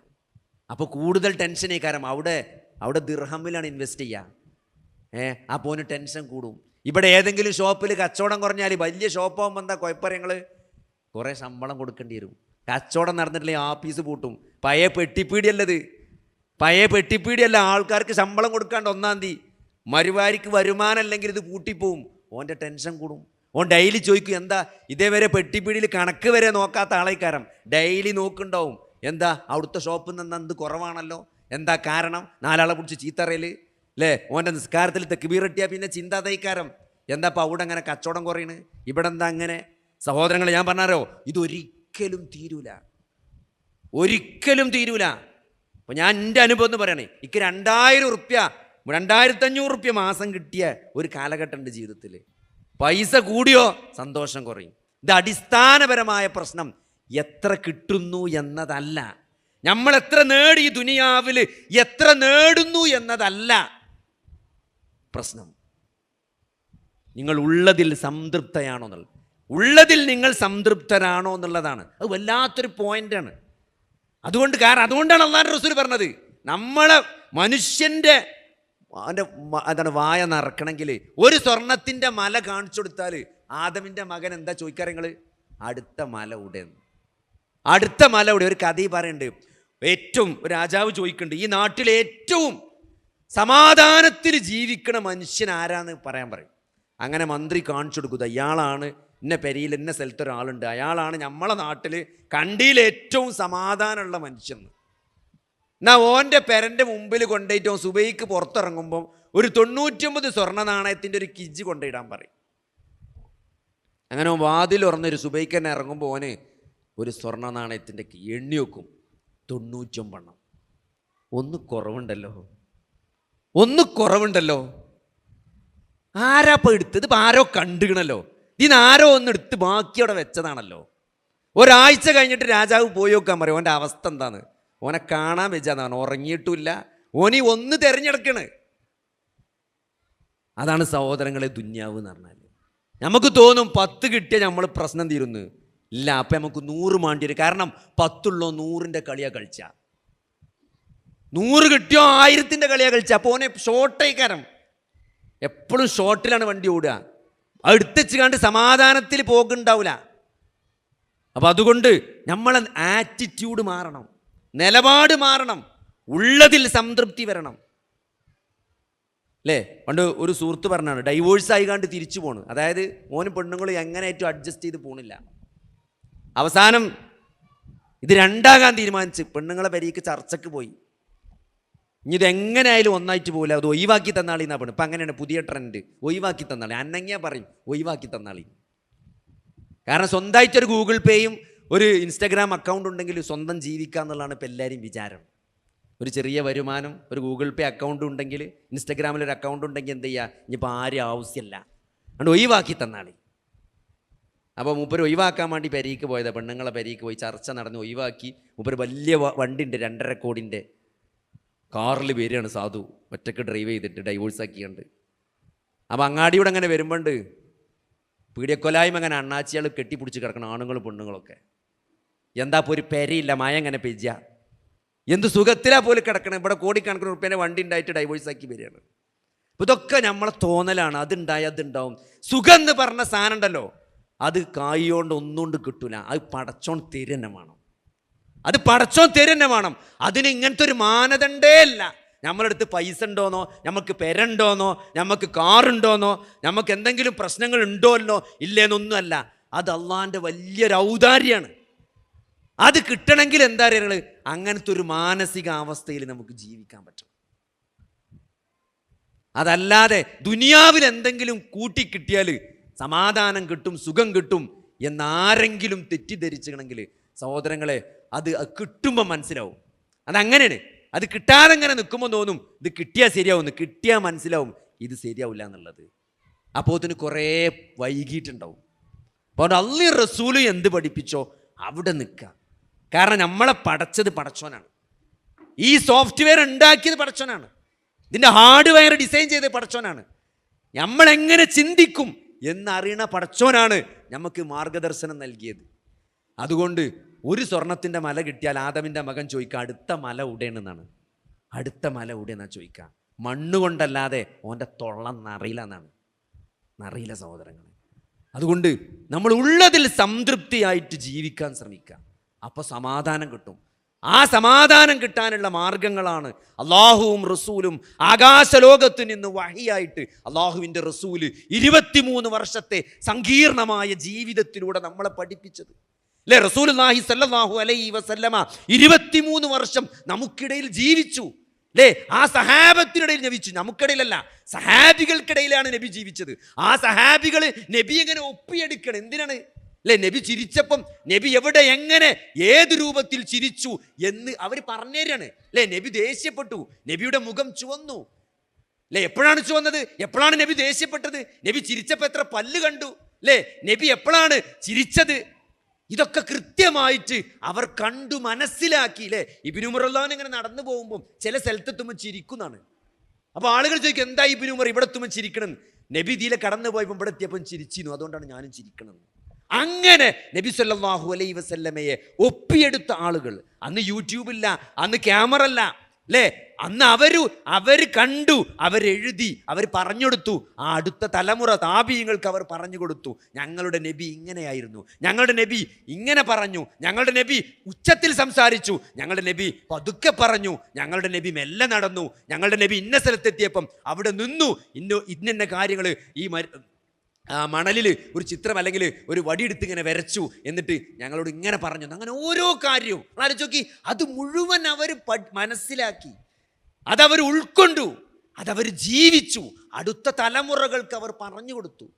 അപ്പോൾ കൂടുതൽ ടെൻഷനേ കാരണം അവിടെ അവിടെ ദിർഹമ്മിലാണ് ഇൻവെസ്റ്റ് ചെയ്യുക ഏ അപ്പോൾ ടെൻഷൻ കൂടും. ഇവിടെ ഏതെങ്കിലും ഷോപ്പിൽ കച്ചവടം കുറഞ്ഞാൽ വലിയ ഷോപ്പാകുമ്പോൾ എന്താ കുഴപ്പങ്ങൾ കുറേ ശമ്പളം കൊടുക്കേണ്ടി വരും. കച്ചവടം നടന്നിട്ടില്ലെങ്കിൽ ആഫീസ് പൂട്ടും. പഴയ പെട്ടിപ്പീടിയല്ലത്. പഴയ പെട്ടിപ്പീടിയല്ല ആൾക്കാർക്ക് ശമ്പളം കൊടുക്കാണ്ട് ഒന്നാം തീയതി. മരുവാരിക്ക് വരുമാനം അല്ലെങ്കിൽ ഇത് പൂട്ടിപ്പോവും. ഓന്റെ ടെൻഷൻ കൂടും. ഓൻ ഡെയിലി ചോദിക്കും എന്താ ഇതേവരെ പെട്ടിപ്പീടിയിൽ കണക്ക് വരെ നോക്കാത്ത ആളേക്കാരം? ഡെയിലി നോക്കുണ്ടാവും എന്താ അവിടുത്തെ ഷോപ്പിൽ നിന്ന് എന്ത് കുറവാണല്ലോ? എന്താ കാരണം? നാലാളെ കുറിച്ച് ചീത്തറയിൽ. അല്ലേ ഓന്റെ നിസ്കാരത്തിൽ തെക്കുബീറട്ടിയാൽ പിന്നെ ചിന്ത തൈക്കാരം എന്താ ഇപ്പം അവിടെ അങ്ങനെ കച്ചവടം കുറയണ്? ഇവിടെ എന്താ അങ്ങനെ? സഹോദരങ്ങൾ ഞാൻ പറഞ്ഞാരോ ഇതൊരിക്കലും തീരൂല. ഒരിക്കലും തീരൂല. അപ്പോൾ ഞാൻ എന്റെ അനുഭവം എന്ന് പറയണേ ഇക്ക് രണ്ടായിരം ഉറുപ്യ രണ്ടായിരത്തഞ്ഞൂറ് ഉറുപ്യ മാസം കിട്ടിയ ഒരു കാലഘട്ടം ഉണ്ട് ജീവിതത്തിൽ പൈസ കൂടിയോ? സന്തോഷം കുറയും. ഇത് അടിസ്ഥാനപരമായ പ്രശ്നം. എത്ര കിട്ടുന്നു എന്നതല്ല. നമ്മൾ എത്ര നേടി ഈ ദുനിയാവിൽ എത്ര നേടുന്നു എന്നതല്ല. പ്രശ്നം. നിങ്ങൾ ഉള്ളതിൽ സംതൃപ്തയാണോ എന്നുള്ളത്. ഉള്ളതിൽ നിങ്ങൾ സംതൃപ്തരാണോ എന്നുള്ളതാണ്. അത് വല്ലാത്തൊരു പോയിന്റാണ്. അതുകൊണ്ട് കാരണം അതുകൊണ്ടാണ് അള്ളാഹ് റസൂൽ പറഞ്ഞത്. നമ്മളെ മനുഷ്യന്റെ അവന്റെ എന്താണ് വായ നിറക്കണമെങ്കിൽ ഒരു സ്വർണത്തിന്റെ മല കാണിച്ചു കൊടുത്താൽ ആദമിന്റെ മകൻ എന്താ ചോദിക്കാറ് നിങ്ങൾ അടുത്ത മല ഇവിടെ അടുത്ത മല ഇവിടെ ഒരു കഥ പറയുന്നുണ്ട്. ഏറ്റവും രാജാവ് ചോദിക്കുന്നുണ്ട് ഈ നാട്ടിലെ ഏറ്റവും സമാധാനത്തിൽ ജീവിക്കണ മനുഷ്യൻ ആരാന്ന് പറയാൻ പറയും. അങ്ങനെ മന്ത്രി കാണിച്ചു കൊടുക്കുക അയാളാണ് ഇന്ന പെരിയിൽ ഇന്ന സ്ഥലത്ത് ഒരാളുണ്ട് അയാളാണ് നമ്മളെ നാട്ടിൽ കണ്ടിയിൽ ഏറ്റവും സമാധാനമുള്ള മനുഷ്യൻ എന്നാ ഓന്റെ പെരന്റെ മുമ്പിൽ കൊണ്ടുപോയിട്ട് സുബൈക്ക് പുറത്തിറങ്ങുമ്പം ഒരു തൊണ്ണൂറ്റൊമ്പത് സ്വർണ നാണയത്തിന്റെ ഒരു കിജ് കൊണ്ടിടാൻ പറയും. അങ്ങനെ വാതിൽ ഉറന്നൊരു സുബൈക്ക് തന്നെ ഇറങ്ങുമ്പോൾ ഓന് ഒരു സ്വർണ നാണയത്തിന്റെ എണ്ണി വെക്കും തൊണ്ണൂറ്റൊമ്പെണ്ണം ഒന്ന് കുറവുണ്ടല്ലോ. ഒന്ന് കുറവുണ്ടല്ലോ. ആരാ എടുത്തത്? ഇപ്പം ആരോ കണ്ടുകണല്ലോ ഇതിന് ആരോ ഒന്ന് എടുത്ത് ബാക്കി അവിടെ വെച്ചതാണല്ലോ. ഒരാഴ്ച കഴിഞ്ഞിട്ട് രാജാവ് പോയി നോക്കാൻ പറയും ഓന്റെ അവസ്ഥ എന്താണ് ഓനെ കാണാൻ വെച്ചാന്നാണ് ഉറങ്ങിയിട്ടുമില്ല. ഓനി ഒന്ന് തിരഞ്ഞെടുക്കണ്. അതാണ് സഹോദരങ്ങളെ ദുന്യാവ് എന്ന് പറഞ്ഞാൽ നമുക്ക് തോന്നും പത്ത് കിട്ടിയ നമ്മൾ പ്രശ്നം തീരുന്നു. ഇല്ല അപ്പം നമുക്ക് നൂറ് മാണ്ടി വരും. കാരണം പത്തുള്ളോ നൂറിന്റെ കളിയാണ് കളിച്ച. നൂറ് കിട്ടിയോ ആയിരത്തിന്റെ കളിയാ കളിച്ച. അപ്പോൾ ഓനെ ഷോർട്ടേക്കാരം എപ്പോഴും ഷോർട്ടിലാണ് വണ്ടി ഓടുക. അടുത്തച്ച് കണ്ട് സമാധാനത്തിൽ പോകുന്നുണ്ടാവില്ല അപ്പം അതുകൊണ്ട് നമ്മൾ ആറ്റിറ്റ്യൂഡ് മാറണം. നിലപാട് മാറണം. ഉള്ളതിൽ സംതൃപ്തി വരണം. അല്ലേ പണ്ട് ഒരു സുഹൃത്ത് പറഞ്ഞാണ് ഡൈവോഴ്സ് ആയി തിരിച്ചു പോണു. അതായത് മോനും പെണ്ണുങ്ങളും എങ്ങനെ ഏറ്റവും അഡ്ജസ്റ്റ് ചെയ്ത് പോണില്ല. അവസാനം ഇത് രണ്ടാകാൻ തീരുമാനിച്ച് പെണ്ണുങ്ങളെ പരിക്ക് ചർച്ചയ്ക്ക് പോയി. ഇനി ഇതെങ്ങനെയായാലും ഒന്നായിട്ട് പോകില്ല അത് ഒഴിവാക്കി തന്നാളി എന്നാ പറഞ്ഞു ഇപ്പം അങ്ങനെയാണ് പുതിയ ട്രെൻഡ് ഒഴിവാക്കി തന്നാളി. അന്നങ്ങിയാ പറയും. ഒഴിവാക്കി തന്നാളി. കാരണം സ്വന്തമായിട്ടൊരു ഗൂഗിൾ പേയും ഒരു ഇൻസ്റ്റാഗ്രാം അക്കൗണ്ട് ഉണ്ടെങ്കിൽ സ്വന്തം ജീവിക്കുക എന്നുള്ളതാണ് ഇപ്പം എല്ലാവരും വിചാരം. ഒരു ചെറിയ വരുമാനം ഒരു ഗൂഗിൾ പേ അക്കൗണ്ട് ഉണ്ടെങ്കിൽ ഇൻസ്റ്റാഗ്രാമിൽ ഒരു അക്കൗണ്ട് ഉണ്ടെങ്കിൽ എന്ത് ചെയ്യുക ഇനിയിപ്പോൾ ആരും ആവശ്യമില്ല. അതുകൊണ്ട് ഒഴിവാക്കി തന്നാളി. അപ്പോൾ മൂപ്പര് ഒഴിവാക്കാൻ വേണ്ടി പെരീക്ക് പോയതാണ് പെണ്ണുങ്ങളെ പെരീക്ക് പോയി ചർച്ച നടന്ന് ഒഴിവാക്കി. മൂപ്പര് വലിയ വ- വണ്ടിയുണ്ട് രണ്ടര കോടിന്റെ കാറിൽ വരികയാണ് സാധു. ഒറ്റയ്ക്ക് ഡ്രൈവ് ചെയ്തിട്ട് ഡൈവോഴ്സ് ആക്കിയുണ്ട്. അപ്പോൾ അങ്ങാടിയോടെ അങ്ങനെ വരുമ്പോണ്ട് പീഡിയക്കൊലായ്മ അങ്ങനെ അണ്ണാച്ചിയാൾ കെട്ടിപ്പിടിച്ച് കിടക്കണം ആണുങ്ങളും പെണ്ണുങ്ങളൊക്കെ. എന്താ ഇപ്പോൾ ഒരു പെരയില്ല മായ അങ്ങനെ പെയ്യ? എന്ത് സുഖത്തിലാ പോലും കിടക്കണം? ഇവിടെ കോടിക്കണക്കിന് ഉറുപ്പ്യന്റെ വണ്ടി ഉണ്ടായിട്ട് ഡൈവേഴ്സ് ആക്കി വരികയാണ്. അപ്പോൾ ഇതൊക്കെ നമ്മളെ തോന്നലാണ്. അതുണ്ടായി അതുണ്ടാവും. സുഖം എന്ന് പറഞ്ഞ സാധനം ഉണ്ടല്ലോ. അത് കായോണ്ട് ഒന്നുകൊണ്ട് കിട്ടൂല. അത് പടച്ചോൺ തിരന്നെ വേണം അത് പടച്ചോൻ തരുന്നെ വേണം. അതിന് ഇങ്ങനത്തെ ഒരു മാനദണ്ഡേ അല്ല നമ്മളടുത്ത് പൈസ ഉണ്ടോന്നോ നമുക്ക് പെരണ്ടോന്നോ നമുക്ക് കാറുണ്ടോന്നോ നമുക്ക് എന്തെങ്കിലും പ്രശ്നങ്ങൾ ഉണ്ടോല്ലോ ഇല്ലേന്നൊന്നുമല്ല. അത് അള്ളാന്റെ വലിയൊരു ഔദാര്യമാണ്. അത് കിട്ടണമെങ്കിൽ എന്താ പറയുക അങ്ങനത്തെ ഒരു മാനസികാവസ്ഥയിൽ നമുക്ക് ജീവിക്കാൻ പറ്റും അതല്ലാതെ ദുനിയാവിൽ എന്തെങ്കിലും കൂട്ടിക്കിട്ടിയാൽ സമാധാനം കിട്ടും സുഖം കിട്ടും എന്നാരെങ്കിലും തെറ്റിദ്ധരിച്ചണമെങ്കിൽ സഹോദരങ്ങളെ അത് കിട്ടുമ്പോൾ മനസ്സിലാവും. അതങ്ങനെയാണ്. അത് കിട്ടാതെ ഇങ്ങനെ നിൽക്കുമ്പോൾ തോന്നും ഇത് കിട്ടിയാൽ ശരിയാവും കിട്ടിയാൽ മനസ്സിലാവും. ഇത് ശരിയാവില്ല എന്നുള്ളത്. അപ്പോൾ അതിന് കുറേ വൈകിട്ടുണ്ടാവും അപ്പോൾ അള്ളി റസൂൽ എന്ത് പഠിപ്പിച്ചോ അവിടെ നിൽക്കുക. കാരണം നമ്മളെ പടച്ചത് പടച്ചോനാണ് ഈ സോഫ്റ്റ്വെയർ ഉണ്ടാക്കിയത് പടച്ചോനാണ് ഇതിന്റെ ഹാർഡ്വെയർ ഡിസൈൻ ചെയ്ത് പടച്ചോനാണ് നമ്മളെങ്ങനെ ചിന്തിക്കും എന്നറിയണ പടച്ചോനാണ് നമുക്ക് മാർഗദർശനം നൽകിയത്. അതുകൊണ്ട് ഒരു സ്വർണത്തിന്റെ മല കിട്ടിയാൽ ആദമിന്റെ മകൻ ചോദിക്കുക അടുത്ത മല ഉടേണെന്നാണ് അടുത്ത മല ഉടേന്നാ ചോദിക്കുക? മണ്ണുകൊണ്ടല്ലാതെ ഓന്റെ തൊള്ള നറിയില്ല എന്നാണ്. നറിയില്ല സഹോദരങ്ങളെ. അതുകൊണ്ട് നമ്മൾ ഉള്ളതിൽ സംതൃപ്തിയായിട്ട് ജീവിക്കാൻ ശ്രമിക്കുക. അപ്പോൾ സമാധാനം കിട്ടും. ആ സമാധാനം കിട്ടാനുള്ള മാർഗങ്ങളാണ് അള്ളാഹുവും റസൂലും ആകാശലോകത്ത് നിന്ന് വഹിയായിട്ട് അള്ളാഹുവിന്റെ റസൂൽ ഇരുപത്തിമൂന്ന് വർഷത്തെ സങ്കീർണമായ ജീവിതത്തിലൂടെ നമ്മളെ പഠിപ്പിച്ചത്. അല്ലേ റസൂൽ നാഹി സല്ലാഹു അലൈ വസല്ലമ ഇരുപത്തിമൂന്ന് വർഷം നമുക്കിടയിൽ ജീവിച്ചു. അല്ലേ ആ സഹാബത്തിനിടയിൽ ജീവിച്ചു. നമുക്കിടയിലല്ല സഹാബികൾക്കിടയിലാണ് നബി ജീവിച്ചത്. ആ സഹാബികൾ നബി എങ്ങനെ ഒപ്പിയെടുക്കണം? എന്തിനാണ്? അല്ലേ നബി ചിരിച്ചപ്പം നബി എവിടെ എങ്ങനെ ഏത് രൂപത്തിൽ ചിരിച്ചു എന്ന് അവർ പറഞ്ഞുതരാണ് അല്ലേ നബി ദേഷ്യപ്പെട്ടു. നബിയുടെ മുഖം ചുവന്നു. അല്ലേ എപ്പോഴാണ് ചുവന്നത്? എപ്പോഴാണ് നബി ദേഷ്യപ്പെട്ടത്? നബി ചിരിച്ചപ്പോൾ എത്ര പല്ല് കണ്ടു. അല്ലേ നബി എപ്പോഴാണ് ചിരിച്ചത്? ഇതൊക്കെ കൃത്യമായിട്ട് അവർ കണ്ടു മനസ്സിലാക്കിയില്ലേ? ഇബിനുമറുല്ലാൻ ഇങ്ങനെ നടന്നു പോകുമ്പോൾ ചില സ്ഥലത്ത് സ്ഥലത്തെത്തുമ്പോൾ ചിരിക്കുന്നതാണ്. അപ്പോൾ ആളുകൾ ചോദിക്കും എന്താ ഇബിനുമർ ഇവിടെ എത്തുമ്പോൾ ചിരിക്കണം നബി ഇതിലെ കടന്നു പോയപ്പോൾ ഇവിടെ എത്തിയപ്പം ചിരിച്ചിരുന്നു. അതുകൊണ്ടാണ് ഞാനും ചിരിക്കണത്. അങ്ങനെ നബി സല്ലാഹു അലൈ വസല്ലമയെ ഒപ്പിയെടുത്ത ആളുകൾ. അന്ന് യൂട്യൂബില്ല അന്ന് ക്യാമറ അല്ല അല്ലേ അന്ന് അവർ അവർ കണ്ടു അവരെഴുതി അവർ പറഞ്ഞുകൊടുത്തു. ആ അടുത്ത തലമുറ താപീയങ്ങൾക്ക് അവർ പറഞ്ഞു കൊടുത്തു. ഞങ്ങളുടെ നബി ഇങ്ങനെയായിരുന്നു. ഞങ്ങളുടെ നബി ഇങ്ങനെ പറഞ്ഞു. ഞങ്ങളുടെ നബി ഉച്ചത്തിൽ സംസാരിച്ചു. ഞങ്ങളുടെ നബി പതുക്കെ പറഞ്ഞു. ഞങ്ങളുടെ നബി മെല്ലെ നടന്നു. ഞങ്ങളുടെ നബി ഇന്ന സ്ഥലത്തെത്തിയപ്പം അവിടെ നിന്നു. ഇന്ന ഇന്ന കാര്യങ്ങൾ ഈ ആ മണലിൽ ഒരു ചിത്രം അല്ലെങ്കിൽ ഒരു വടിയെടുത്ത് ഇങ്ങനെ വരച്ചു എന്നിട്ട് ഞങ്ങളോട് ഇങ്ങനെ പറഞ്ഞു. അങ്ങനെ ഓരോ കാര്യവും. ആലോചിച്ച് നോക്കി. അത് മുഴുവൻ അവർ മനസ്സിലാക്കി. അതവർ ഉൾക്കൊണ്ടു. അതവർ ജീവിച്ചു. അടുത്ത തലമുറകൾക്ക് അവർ പറഞ്ഞു കൊടുത്തു.